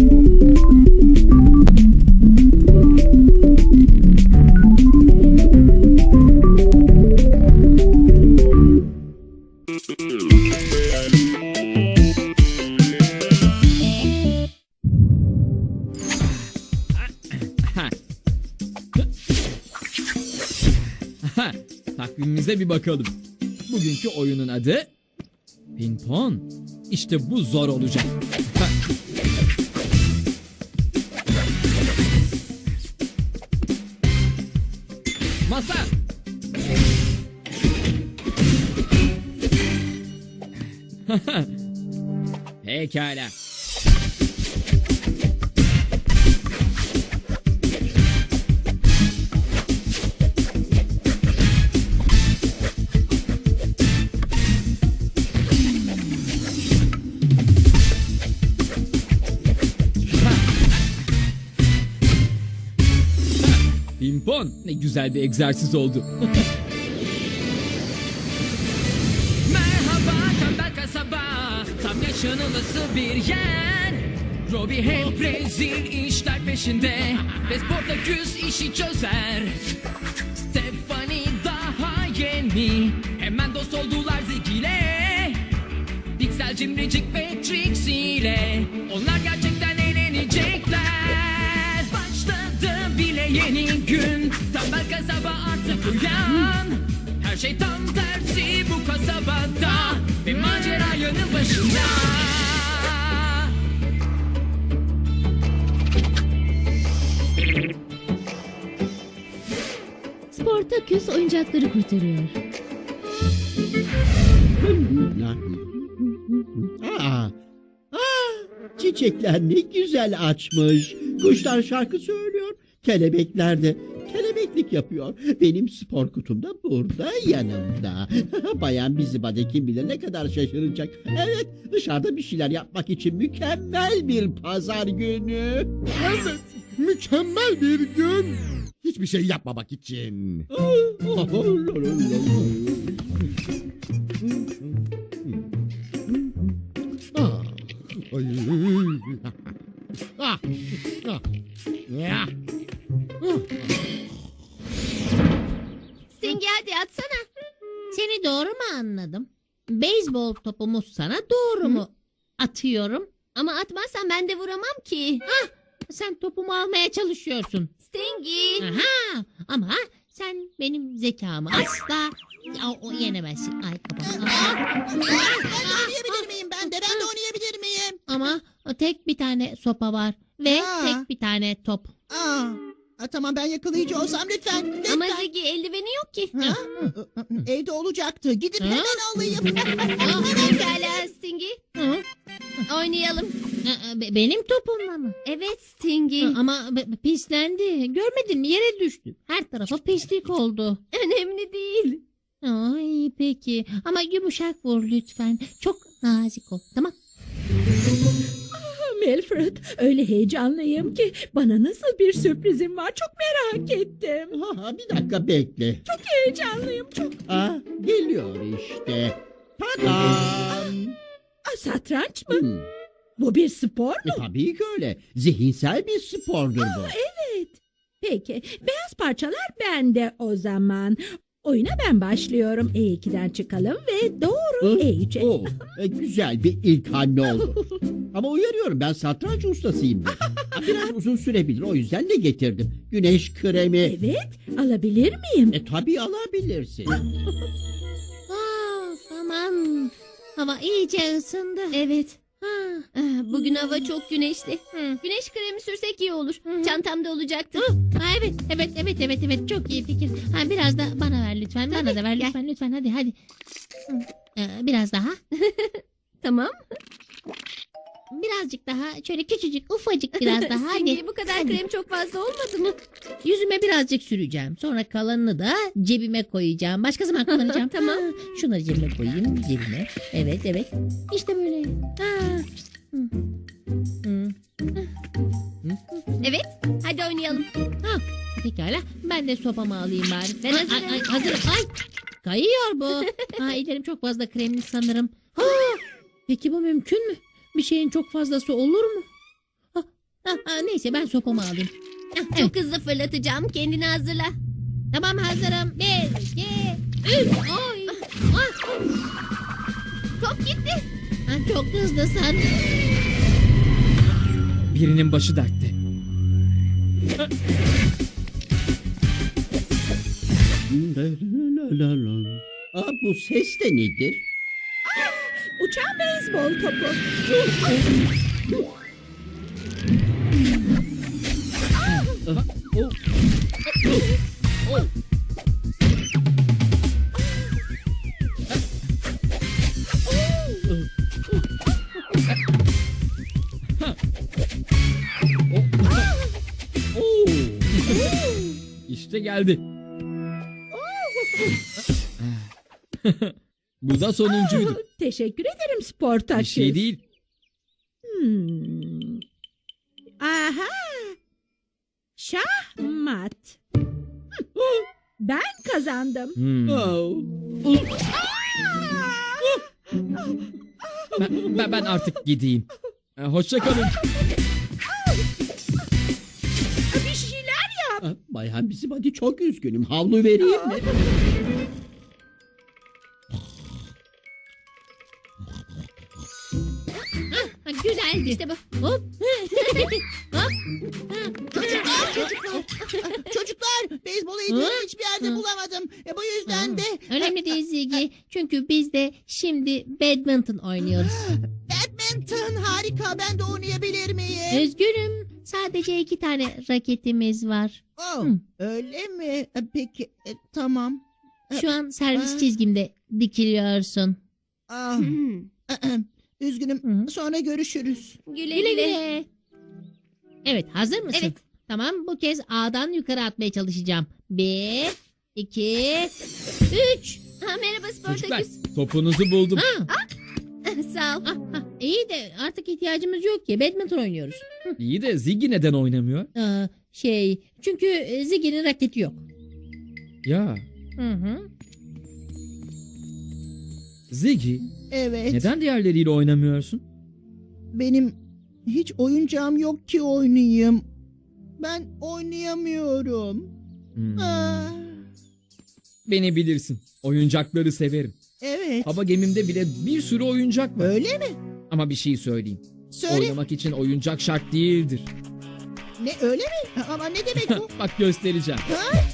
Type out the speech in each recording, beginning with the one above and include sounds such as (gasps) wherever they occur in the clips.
(laughs) Takvimimize bir bakalım. Bugünkü oyunun adı Pinpon. İşte bu zor olacak. Pimpon ne güzel bir egzersiz oldu. (laughs) Yaşanılısı bir yer Robbie hep rezil işler peşinde. Ve Sportaküs işi çözer. Stephanie daha yeni. Hemen dost oldular Ziggy ile Pixel cimricik ve Trixie ile. Onlar gerçekten eğlenecekler Başladı bile yeni gün. Tembel kasaba artık uyan Sportaküs oyuncakları kurtarıyor. Aa, aa, çiçekler ne güzel açmış. Kuşlar şarkı söylüyor. Kelebekler de kelebeklik yapıyor. Benim spor kutum da burada yanımda. (laughs) Bayan Bizibade kim bilir ne kadar şaşıracak. Evet dışarıda bir şeyler yapmak için mükemmel bir pazar günü. Evet, mükemmel bir gün. Hiçbir şey yapmamak için. Ah, hadi atsana. Seni doğru mu anladım? Beyzbol topumu sana doğru mu atıyorum? Ama atmazsan ben de vuramam ki. Hah, sen topumu almaya çalışıyorsun. Stingy. Aha, ama sen benim zekamı asla o, o yenemezsin. Ay kafam. oynayabilir miyim ben de? Ben de oynayabilir miyim? Ama tek bir tane sopa var ve Aa. tek bir tane top. Aa, Aa, tamam ben yakalayıcı olsam lütfen. lütfen. Ama Ziggy eldiveni yok ki. Ha? Evde olacaktı. Gidip Ha? hemen alayım. (laughs) Pekala Stingy. Oynayalım. benim topumla mı? Evet Stingy. Ama be- be- pislendi. Görmedin mi? Yere düştü. Her tarafa pislik oldu. Önemli değil. Ay peki. Ama yumuşak vur lütfen. Çok nazik ol. Tamam. Milford, öyle heyecanlıyım ki bana nasıl bir sürprizim var çok merak ettim. Ha, bir dakika bekle. Heyecanlıyım çok. Aa, geliyor işte. Tadam. Aa, satranç mı? Hmm, Bu bir spor e, mu? tabii ki öyle. Zihinsel bir spordur bu. Evet. Peki, beyaz parçalar bende o zaman. Oyuna ben başlıyorum. E2'den çıkalım ve doğru Hı? E3'e. Oo, e, güzel bir ilk hamle oldu. (laughs) Ama uyarıyorum ben satranç ustasıyım. Ha, Biraz uzun sürebilir o yüzden de getirdim. Güneş kremi. Evet, alabilir miyim? E tabii alabilirsin. (laughs) Aa, aman. Hava iyice ısındı. Evet. Bugün hava çok güneşli. Güneş kremi sürsek iyi olur. Çantamda olacaktır. Ha, evet, evet, evet, evet, evet. Çok iyi fikir. Ha, biraz da bana ver lütfen. bana da ver lütfen, lütfen. Hadi, hadi. Hı. Ee, biraz daha. (laughs) tamam. Birazcık daha. Şöyle küçücük, ufacık biraz daha. (laughs) Hadi. bu kadar krem çok fazla olmadı mı? Yüzüme birazcık süreceğim. Sonra kalanını da cebime koyacağım. Başka zaman kullanacağım. (laughs) tamam. Şunları cebime koyayım. Cebime. Evet, evet. İşte böyle. Ha. Evet, hadi oynayalım. Ha, pekala. Ben de sopamı alayım bari. Ben hazırım. Ay, ay, hazırım. Ay, kayıyor bu. (laughs) ha, ellerim çok fazla kremli sanırım. Ha, peki bu mümkün mü? Bir şeyin çok fazlası olur mu? Ha, Ha, ha, neyse ben sopamı alayım. Ah, Çok hızlı fırlatacağım. Kendini hazırla. Tamam hazırım. Bir, iki, üç. Oy. Ah, Top gitti. Çok hızlısın. Birinin başı dertte. Aa, bu ses de nedir? Uçan beyzbol topu. Oh. Oo. Geldi. (laughs) Bu da sonuncuydu. Teşekkür ederim Sportaküs. Bir şey değil. Hmm. Aha. Şahmat. (gasps) Ben kazandım. Hmm. Oh. Ben, ben, ben artık gideyim. Ee, Hoşça kalın. Ah, Bayan bizim hadi çok üzgünüm. Havlu vereyim mi? Ha, güzeldi. İşte bu. Hop. (laughs) Hop. Çocuklar, çocuklar. çocuklar, beyzbol eğitimi Hı? hiçbir yerde Hı. bulamadım. E, bu yüzden de Önemli değil Ziggy. Çünkü biz de şimdi badminton oynuyoruz. (gasps) badminton harika. Ben de oynayabilir miyim? Üzgünüm. Sadece iki tane raketimiz var. Oh, Hı. öyle mi? E, Peki, e, tamam. Şu an servis Aa. çizgimde dikiliyorsun. Ah, Hmm. üzgünüm. Hı. Sonra görüşürüz. Güle Güle güle. güle. Evet hazır mısın? Evet. Tamam bu kez A'dan yukarı atmaya çalışacağım. Bir, iki, üç. Ha, merhaba Çocuklar Sportaküs. topunuzu buldum. Ha, Sağ ol. ah, ah, iyi de artık ihtiyacımız yok ki. Badminton oynuyoruz. (laughs) İyi de Ziggy neden oynamıyor? Aa, şey çünkü e, Ziggy'nin raketi yok. Ya Hı hı. Ziggy Evet. neden diğerleriyle oynamıyorsun? Benim hiç oyuncağım yok ki oynayayım. Ben oynayamıyorum. Hmm. Ah, Beni bilirsin. Oyuncakları severim. evet. Hava gemimde bile bir sürü oyuncak var. Öyle mi? Ama bir şey söyleyeyim. Söyle. Oynamak için oyuncak şart değildir. Ne öyle mi? Ama ne demek bu? (laughs) Bak göstereceğim. Ah,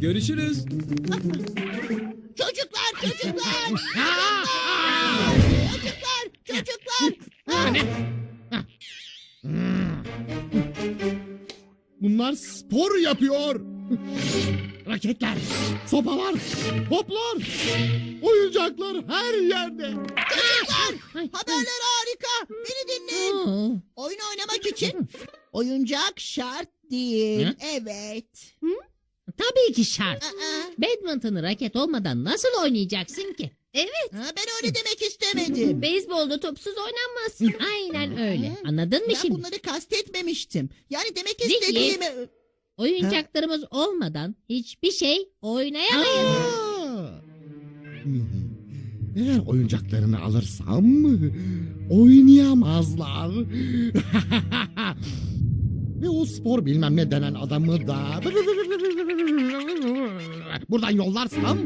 görüşürüz. Çocuklar, çocuklar, (laughs) çocuklar, çocuklar. Hah. Hmm. Bunlar spor yapıyor. Raketler, sopalar, toplar, oyuncaklar her yerde. Haberler harika. Beni dinleyin. Oyun oynamak için oyuncak şart değil. Hı? Tabii ki şart. Aa, Badminton'ı raket olmadan nasıl oynayacaksın ki? Evet. ha, ben öyle demek istemedim. (laughs) Beyzbolda topsuz oynanmaz. (laughs) Aynen öyle. Anladın mı Ben şimdi? bunları kastetmemiştim. Yani demek Zeki. istediğimi... Oyuncaklarımız olmadan hiçbir şey oynayamayız. Aa! Eğer oyuncaklarını alırsam oynayamazlar. (laughs) Ve o spor bilmem ne denen adamı da buradan yollarsam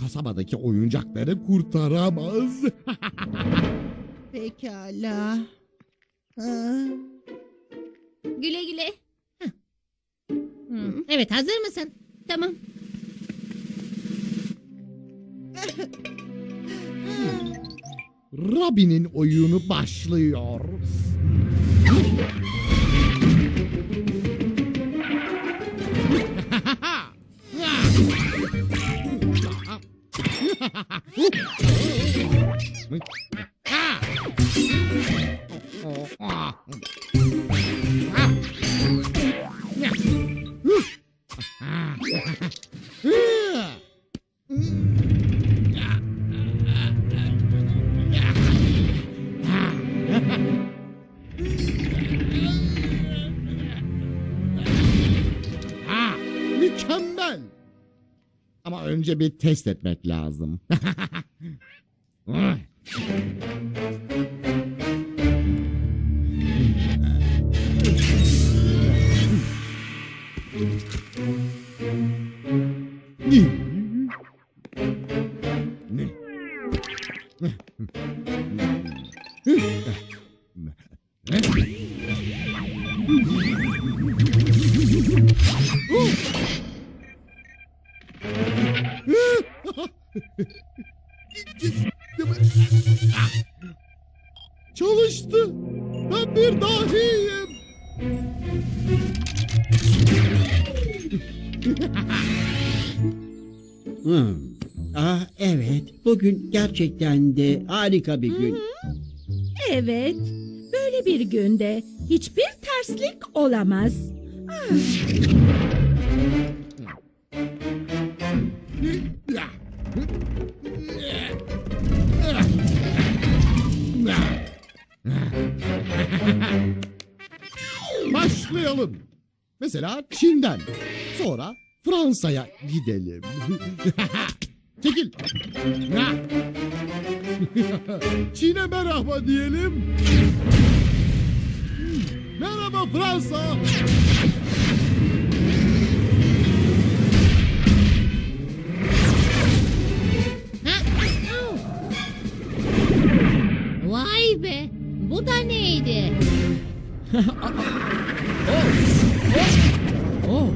kasabadaki oyuncakları kurtaramaz. (laughs) Pekala. Ha. Güle güle. Hı. Evet hazır mısın? Tamam. (laughs) Robin'in oyunu başlıyor. Mükemmel. Ama önce bir test etmek lazım. (laughs) Çalıştı. Ben bir dahiyim. Hmm. Ah evet. Bugün gerçekten de harika bir gün. Evet. Böyle bir günde hiçbir terslik olamaz. Başlayalım. Mesela Çin'den. Sonra Fransa'ya gidelim. (laughs) Çekil. (laughs) Çin'e merhaba diyelim. Merhaba Fransa. Vay be. Bu da neydi? (laughs) Oh.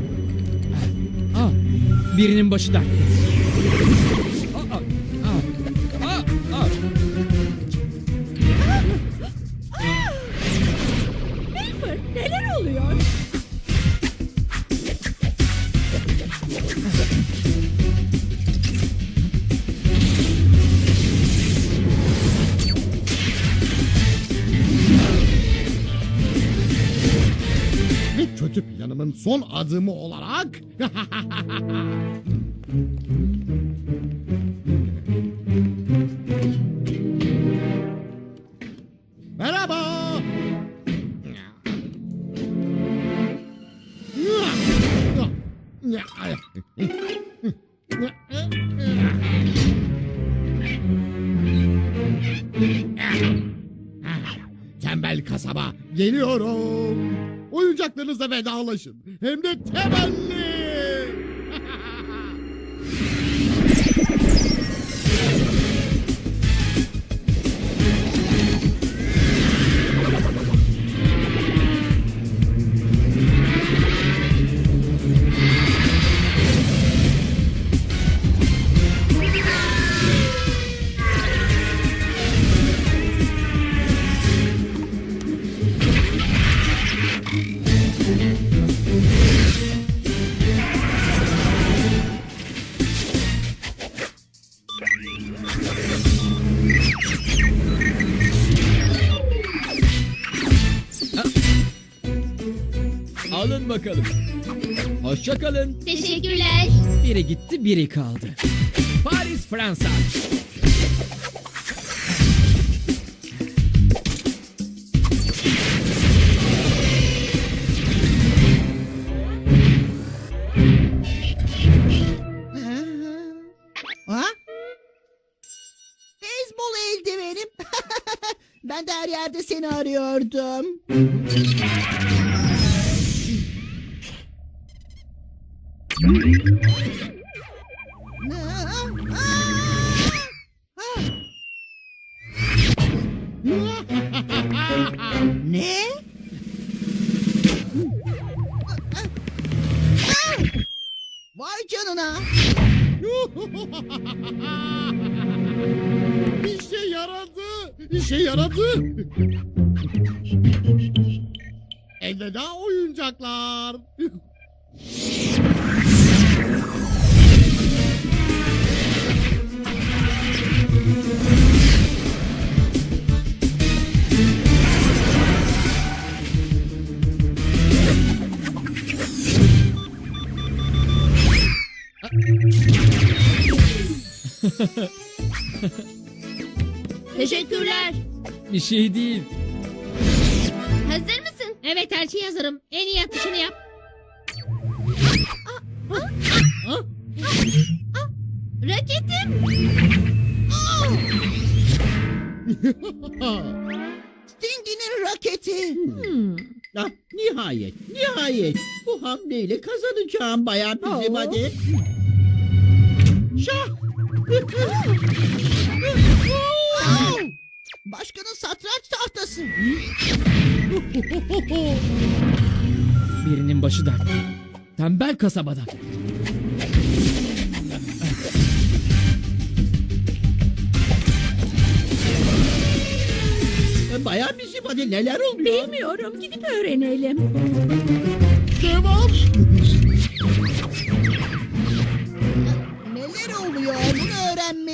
Ah, birinin başı dertte. Kötü planımın son adımı olarak... (laughs) Merhaba. Tembel kasaba geliyorum. Oyuncaklarınızla vedalaşın. Hem de temelli. (laughs) bakalım. Hoşça kalın. Teşekkürler. Biri gitti, biri kaldı. Paris, Fransa. Ha? Beyzbol eldivenim. (laughs) ben de her yerde seni arıyordum. Ne? Vay canına. (laughs) İşe yaradı. İşe yaradı. Elveda oyuncaklar. (laughs) (laughs) Teşekkürler. Bir şey değil. Hazır mısın? Evet her şey hazırım. En iyi atışını yap. Raketim. Stingy'nin raketi. Hmm. Ah, nihayet, nihayet. Bu hamleyle kazanacağım bayan bizim Oo. hadi. Şah! Başkanın satranç tahtası. Birinin başı dertte. Tembel kasabada. bayan bizim hadi neler oluyor? Bilmiyorum. Gidip öğrenelim. Devam.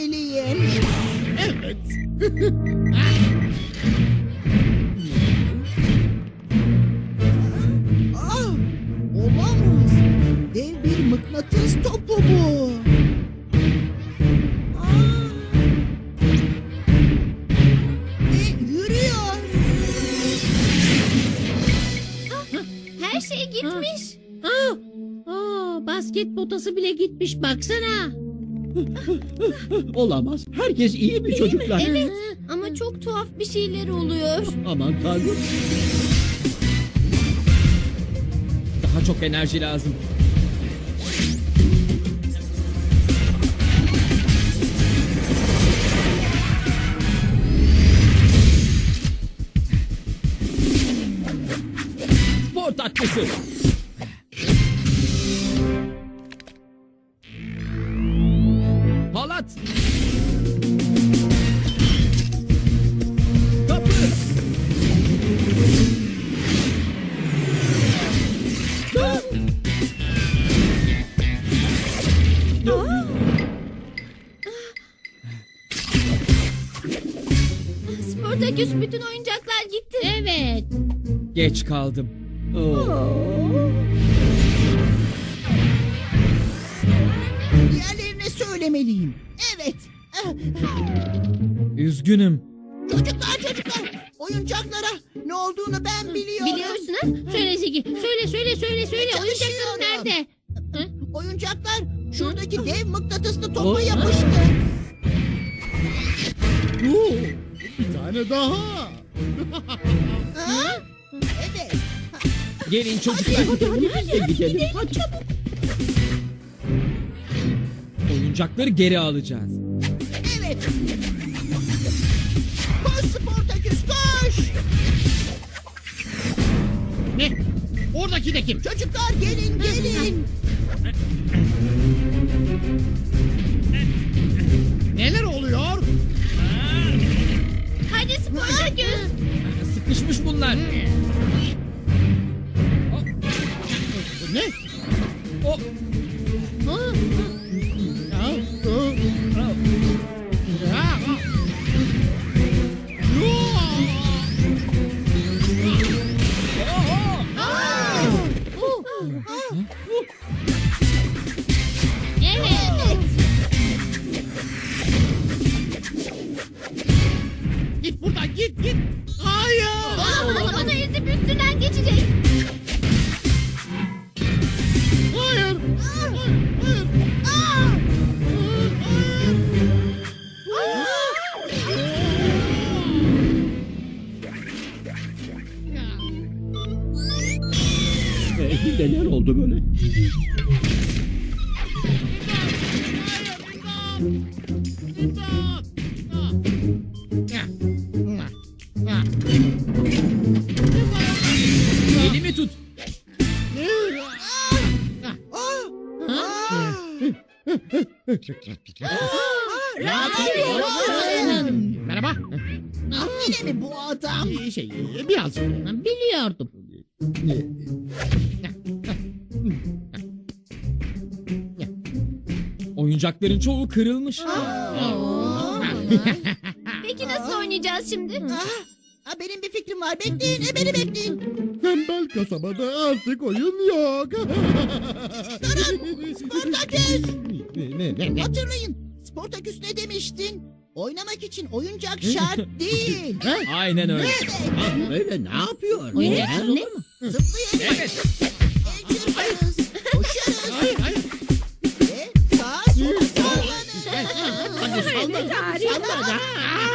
Öğrenmeliyim. Evet. Ah, olamaz. Dev bir mıknatıs topu bu. Ah. Ve yürüyor. Her şey gitmiş. Aa, aa, basket potası bile gitmiş baksana. Olamaz. Herkes iyi mi çocuklar? Evet. Ama çok tuhaf bir şeyler oluyor. Aman tanrım. Daha çok enerji lazım. Spor tatlısı. Geç kaldım. Oo. Diğerlerine söylemeliyim. Evet. Üzgünüm. Çocuklar çocuklar. Oyuncaklara ne olduğunu ben biliyorum. Biliyorsun ha? Söyle Zeki. Söyle söyle söyle söyle. Çalışıyorum. Oyuncakların nerede? Oyuncaklar şuradaki dev mıknatıslı topa Oh. yapıştı. Oo, Bir tane daha. Ha? Evet. Gelin çocuklar. Biz de gidelim. Hadi. Oyuncakları geri alacağız. Evet. Koş Sportaküs koş. Ne? Oradaki de kim? Çocuklar gelin gelin. Neler oluyor? Hadi Sportaküs. Sıkışmış bunlar. Ne? O Aa, oldu böyle? Elimi tut. Merhaba. Yine mi bu adam? Şey Oyuncakların çoğu kırılmış. (laughs) Peki nasıl oynayacağız şimdi? Ah, ah, benim bir fikrim var. Bekleyin, e, beni bekleyin. Tembel kasabada artık oyun yok. Sportaküs! ne, ne, ne, ne? Hatırlayın. Sportaküs ne demiştin? Oynamak için oyuncak şart (laughs) değil. Aynen öyle. Ah, böyle ne yapıyor? Oyuncaksız Ne? Zıplayalım. Evet. Çırparız. Koşarız. Hayır hayır. Evet harika. Bing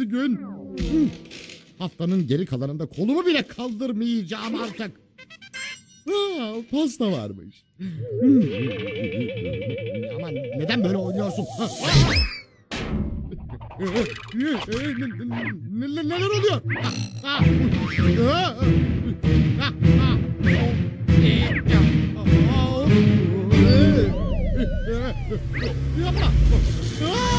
bir gün. Haftanın geri kalanında kolumu bile kaldırmayacağım artık. Aa, pasta varmış. Aman neden böyle oynuyorsun? Neler oluyor? Yapma.